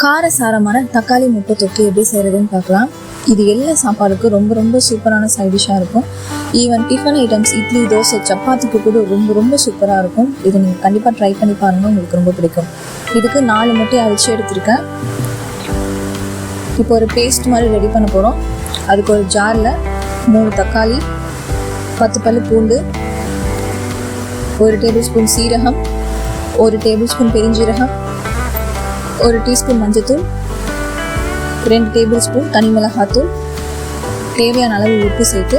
காரசாரமான தக்காளி முட்டை தொக்கு எப்படி செய்கிறதுன்னு பார்க்கலாம். இது எல்லா சாப்பாடுக்கும் ரொம்ப ரொம்ப சூப்பரான சைட் டிஷ்ஷாக இருக்கும். Even tiffin items idli dosa சப்பாத்திக்கு கூட ரொம்ப ரொம்ப சூப்பராக இருக்கும். இதை நீங்கள் கண்டிப்பாக ட்ரை பண்ணி பாருங்கள் உங்களுக்கு ரொம்ப பிடிக்கும். இதுக்கு நாலு முட்டை அரைச்சி எடுத்திருக்கேன். இப்போ ஒரு பேஸ்ட் மாதிரி ரெடி பண்ண போகிறோம் அதுக்கு ஒரு ஜாரில் மூணு தக்காளி பத்து பல்லு பூண்டு ஒரு டேபிள் ஸ்பூன் சீரகம் ஒரு டேபிள் ஸ்பூன் பெருஞ்சீரகம் ஒரு டீஸ்பூன் மஞ்சத்தூள் ரெண்டு டேபிள் ஸ்பூன் தனி மிளகாத்தூள் தேவையான அளவு உப்பு சேர்த்து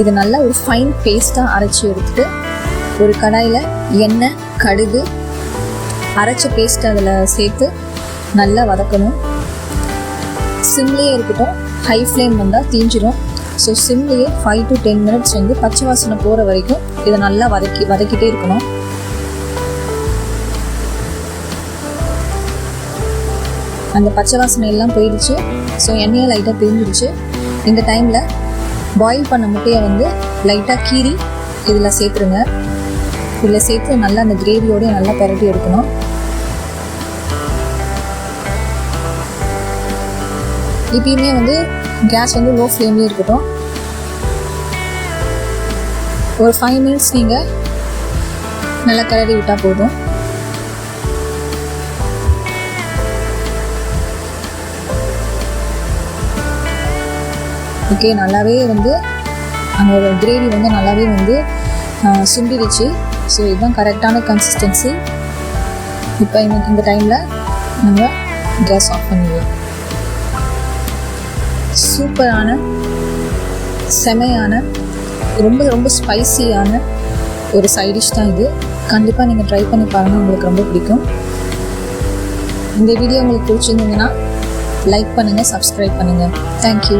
இது நல்லா ஒரு ஃபைன் பேஸ்ட்டாக அரைச்சி எடுத்துட்டு ஒரு கடாயில் எண்ணெய் கடுகு அரைச்ச பேஸ்ட் அதில் சேர்த்து நல்லா வதக்கணும். சிம்லேயே இருக்கட்டும் ஹை ஃப்ளேம் வந்தால் தீஞ்சிடும் ஸோ சிம்லேயே ஃபைவ் டு டென் மினிட்ஸ் வந்து பச்சை வாசனை போகிற வரைக்கும் இதை நல்லா வதக்கி வதக்கிட்டே இருக்கணும். அந்த பச்சை வாசனை எல்லாம் போயிடுச்சு. ஸோ எண்ணெயை லைட்டாக பிரிஞ்சிடுச்சு இந்த டைமில் பாயில் பண்ண முட்டையை வந்து லைட்டாக கீறி இதில் சேர்த்துருங்க. இதில் சேர்த்து நல்லா அந்த கிரேவியோடய நல்லா பரட்டி எடுக்கணும். இப்பயுமே வந்து கேஸ் வந்து லோ ஃப்ளேம்லேயே இருக்கட்டும். ஒரு ஃபைவ் மினிட்ஸ் நீங்கள் நல்லா கிளறி விட்டால் போதும். ஓகே நல்லாவே வந்து அந்த கிரேவி வந்து நல்லாவே வந்து சுண்டிடுச்சு ஸோ இதுதான் கரெக்டான கன்சிஸ்டன்சி இப்போ இந்த இந்த டைமில் நம்ம கேஸ் ஆஃப் பண்ணிடுவோம் சூப்பரான செமையான ரொம்ப ரொம்ப ஸ்பைசியான ஒரு சைடிஷ் தான் இது. கண்டிப்பாக நீங்கள் ட்ரை பண்ணி பாருங்கள் உங்களுக்கு ரொம்ப பிடிக்கும். இந்த வீடியோ உங்களுக்கு பிடிச்சிருந்தீங்கன்னா லைக் பண்ணுங்கள் சப்ஸ்கிரைப் பண்ணுங்கள் தேங்க்யூ